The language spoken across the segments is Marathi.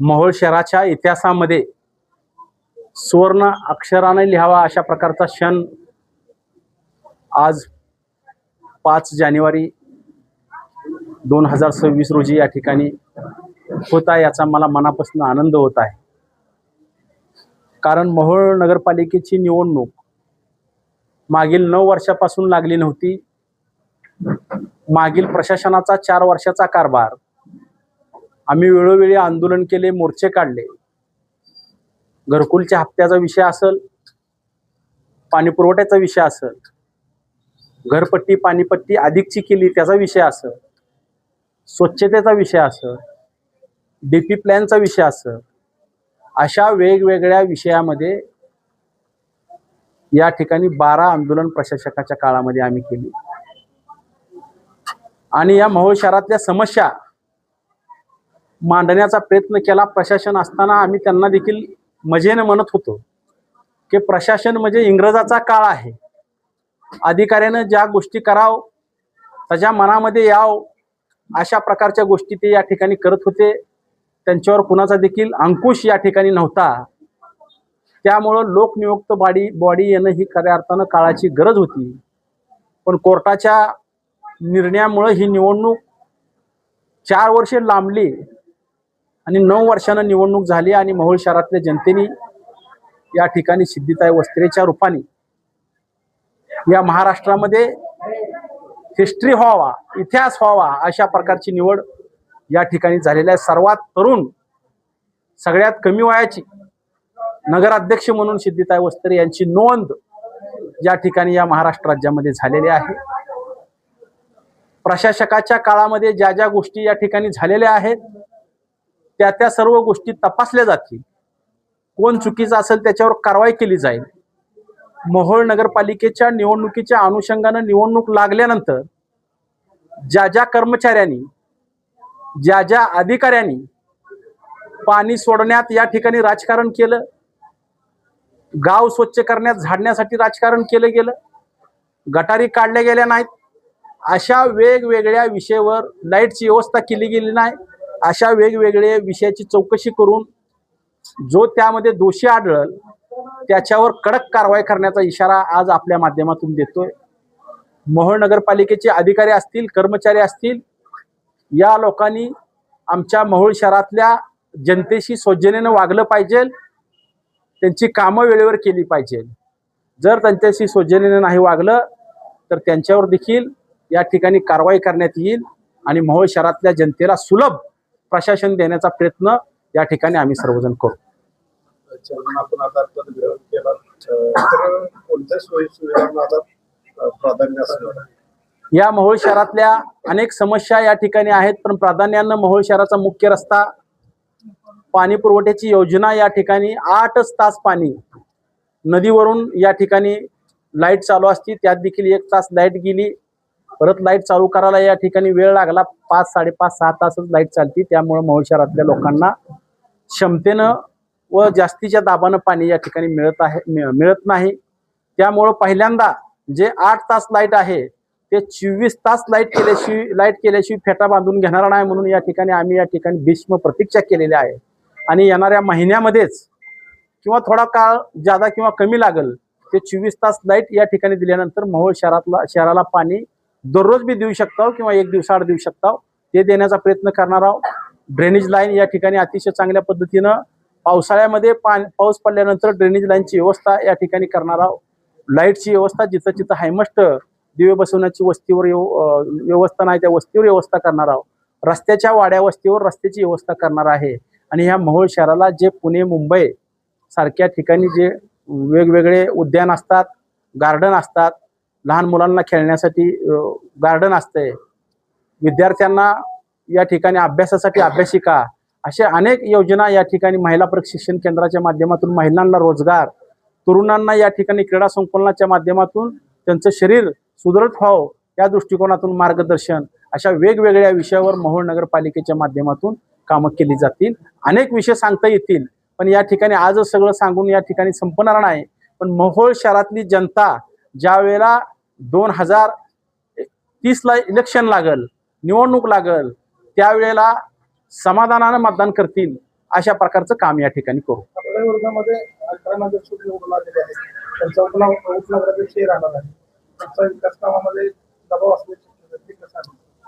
मोहोळ शहराच्या इतिहासामध्ये सुवर्ण अक्षराने लिहावा अशा प्रकारचा क्षण आज पाच जानेवारी दोन हजार सव्वीस रोजी या ठिकाणी होता याचा मला मनापासून आनंद होत आहे. कारण मोहोळ नगरपालिकेची निवडणूक मागील नऊ वर्षापासून लागली नव्हती. मागील प्रशासनाचा चार वर्षाचा कारभार आम्ही वेळोवेळी आंदोलन केले मोर्चे काढले. घरकुलच्या हप्त्याचा विषय असेल पाणी पुरवठ्याचा विषय असेल घरपट्टी पाणीपट्टी अधिकची केली त्याचा विषय असेल स्वच्छतेचा विषय असेल डी पी प्लॅनचा विषय असेल अशा वेगवेगळ्या विषयामध्ये या ठिकाणी बारा आंदोलन प्रशासकाच्या काळामध्ये आम्ही केली. आणि या मोहोळ शहरातल्या समस्या मांडण्याचा प्रयत्न केला. प्रशासन असताना आम्ही त्यांना देखील मजेने म्हणत होतो की प्रशासन म्हणजे इंग्रजाचा काळ आहे. अधिकाऱ्यानं ज्या गोष्टी कराव त्याच्या मनामध्ये याव अशा प्रकारच्या गोष्टी ते या ठिकाणी करत होते. त्यांच्यावर कुणाचा देखील अंकुश या ठिकाणी नव्हता. त्यामुळं लोकनियुक्त बॉडी बॉडी येणं ही खऱ्या अर्थानं काळाची गरज होती. पण कोर्टाच्या निर्णयामुळं ही निवडणूक चार वर्षे लांबली. आणि नऊ वर्षानं निवडणूक झाली आणि महोळ शहरातल्या जनतेने या ठिकाणी सिद्धिताई वस्त्रेच्या रूपाने या महाराष्ट्रामध्ये हिस्ट्री व्हावा इतिहास व्हावा अशा प्रकारची निवड या ठिकाणी झालेल्या आहे. सर्वात तरुण सगळ्यात कमी वयाची नगराध्यक्ष म्हणून सिद्धिताई वस्त्रे यांची नोंद या ठिकाणी या महाराष्ट्र राज्यामध्ये झालेली आहे. प्रशासकाच्या काळामध्ये ज्या ज्या गोष्टी या ठिकाणी झालेल्या आहेत त्या त्या सर्व गोष्टी तपासल्या जातील. कोण चुकीचं असेल त्याच्यावर कारवाई केली जाईल. मोहोळ नगरपालिकेच्या निवडणुकीच्या अनुषंगानं निवडणूक लागल्यानंतर ज्या ज्या कर्मचाऱ्यांनी ज्या ज्या अधिकाऱ्यांनी पाणी सोडण्यात या ठिकाणी राजकारण केलं गाव स्वच्छ करण्यात झाडण्यासाठी राजकारण केलं गेलं गटारी काढल्या गेल्या नाहीत अशा वेगवेगळ्या विषयावर लाईटची व्यवस्था केली गेली नाही. अशा वेगवेगळे विषयाची चौकशी करून जो त्यामध्ये दोषी आढळल त्याच्यावर कडक कारवाई करण्याचा इशारा आज आपल्या माध्यमातून देतोय. मोहोळ नगरपालिकेचे अधिकारी असतील कर्मचारी असतील या लोकांनी आमच्या मोहोळ शहरातल्या जनतेशी सौजन्यानं वागलं पाहिजे त्यांची कामं वेळेवर केली पाहिजे. जर त्यांच्याशी सौजन्यानं नाही वागलं तर त्यांच्यावर देखील या ठिकाणी कारवाई करण्यात येईल आणि मोहोळ शहरातल्या जनतेला सुलभ प्रशासन देण्याचा प्रयत्न या ठिकाणी आम्ही सर्वजण करू आपण आता केला तर कोणत्या प्राधान्य असणार? या मोहोळ शहरातल्या अनेक समस्या या ठिकाणी आहेत पण प्राधान्यानं मोहोळ शहराचा मुख्य रस्ता पाणी पुरवठ्याची योजना या ठिकाणी आठच तास पाणी नदीवरून या ठिकाणी लाइट चालू असती त्यात देखील एक तास लाइट गेली परत लाइट चालू करायला या ठिकाणी वेळ लागला. पाच साडेपाच सहा तासच लाइट चालती. त्यामुळे मोहोळ शहरातल्या लोकांना क्षमतेनं व जास्तीच्या दाबानं पाणी या ठिकाणी मिळत आहे मिळ- मिळत नाही. त्यामुळं पहिल्यांदा जे आठ तास लाइट आहे ते चोवीस तास लाइट केल्याशिवाय लाइट केल्याशिवाय फेटा बांधून घेणार नाही म्हणून या ठिकाणी आम्ही या ठिकाणी भीष्म प्रतीक्षा केलेली आहे. आणि येणाऱ्या महिन्यामध्येच किंवा थोडा काळ जादा किंवा कमी लागल ते चोवीस तास लाइट या ठिकाणी दिल्यानंतर मोहोळ शहरातला शहराला पाणी दररोज बी देऊ शकता किंवा एक दिवसाआड देऊ शकता ते देण्याचा प्रयत्न करणार आहोत. ड्रेनेज लाईन या ठिकाणी अतिशय चांगल्या पद्धतीनं पावसाळ्यामध्ये पाऊस पडल्यानंतर ड्रेनेज लाईनची व्यवस्था या ठिकाणी करणार आहोत. लाईटची व्यवस्था जिथं जिथं हायमस्ट दिवे बसवण्याची वस्तीवर व्यवस्था नाही त्या वस्तीवर व्यवस्था करणार आहोत. रस्त्याच्या वाड्या वस्तीवर रस्त्याची व्यवस्था करणार आहे. आणि ह्या मोहोळ शहराला जे पुणे मुंबई सारख्या ठिकाणी जे वेगवेगळे उद्यान असतात गार्डन असतात लहान मुलांना खेळण्यासाठी गार्डन असते विद्यार्थ्यांना या ठिकाणी अभ्यासासाठी अभ्यासिका अशा अनेक योजना या ठिकाणी महिला प्रशिक्षण केंद्राच्या माध्यमातून महिलांना रोजगार तरुणांना या ठिकाणी क्रीडा संकुलनाच्या माध्यमातून त्यांचं शरीर सुदृढ व्हावं या दृष्टिकोनातून मार्गदर्शन अशा वेगवेगळ्या विषयावर मोहोळ नगरपालिकेच्या माध्यमातून कामं केली जातील. अनेक विषय सांगता येतील पण या ठिकाणी आजच सगळं सांगून या ठिकाणी संपणार नाही. पण मोहोळ शहरातली जनता ज्या वेळेला दोन हजार तीसला इलेक्शन लागल निवडणूक लागल त्यावेळेला समाधानानं मतदान करतील अशा प्रकारचं काम या ठिकाणी करू?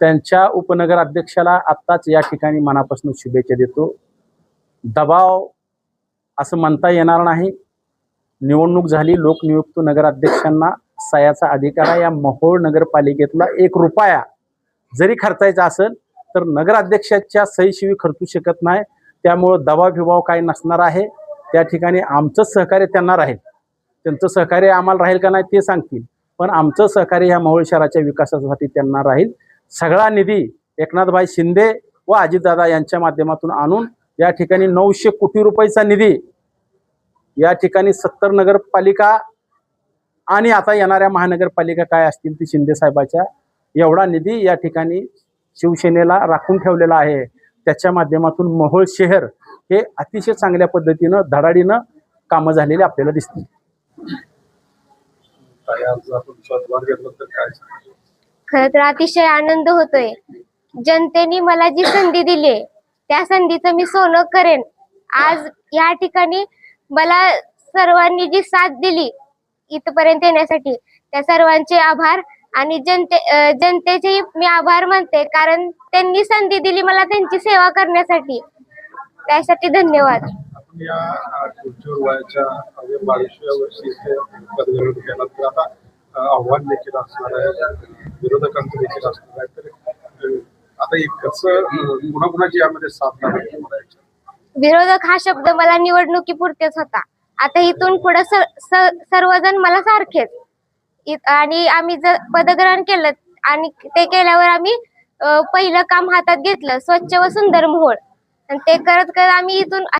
त्यांच्या उपनगर अध्यक्षाला आत्ताच या ठिकाणी मनापासून शुभेच्छा देतो. दबाव असं म्हणता येणार नाही. निवडणूक झाली लोकनियुक्त नगराध्यक्षांना सयाचा अधिकार आहे. या मोहोळ नगरपालिकेतला एक रुपया जरी खर्चायचा असेल तर नगराध्यक्षाच्या सहीशिवी खर्चू शकत नाही. त्यामुळं दबाव काय काही नसणार आहे. त्या ठिकाणी आमचंच सहकार्य त्यांना राहील. त्यांचं सहकार्य आम्हाला राहील का नाही ते सांगतील. पण आमचं सहकार्य ह्या मोहोळ शहराच्या विकासासाठी त्यांना राहील. सगळा निधी एकनाथभाई शिंदे व अजितदादा यांच्या माध्यमातून आणून या ठिकाणी नऊशे कोटी रुपयाचा निधी या ठिकाणी सत्तर नगरपालिका आणि आता येणाऱ्या महानगरपालिका काय असतील ती शिंदे साहेबाच्या एवढा निधी या ठिकाणी शिवसेनेला राखून ठेवलेला आहे. त्याच्या माध्यमातून मोहोळ शहर हे अतिशय चांगल्या पद्धतीनं धडाडीनं कामं झालेली आपल्याला दिसतील? खर तर अतिशय आनंद होतोय. जनतेने मला जी संधी दिली त्या संधीचं मी सोनं करेन. आज या ठिकाणी मला सर्वांनी जी साथ दिली इथपर्यंत येण्यासाठी. त्या सर्वांचे आभार आणि जनते अं, जनतेचे मी आभार मानते कारण त्यांनी संधी दिली मला त्यांची सेवा करण्यासाठी. त्यासाठी धन्यवाद. आव्हान देखील असणार आहे. विरोधकांचं देखील असणार आहे. तर आता एक कसं यामध्ये साथ? विरोधक हा शब्द मला निवडणुकीपुरतेच होता. आता इथून पुढे सर्वजण मला सारखेच. आणि आम्ही जर पदग्रहण केलं आणि ते केल्यावर आम्ही पहिलं काम हातात घेतलं स्वच्छ व सुंदर मोहोळ. आणि ते करत करत आम्ही इथून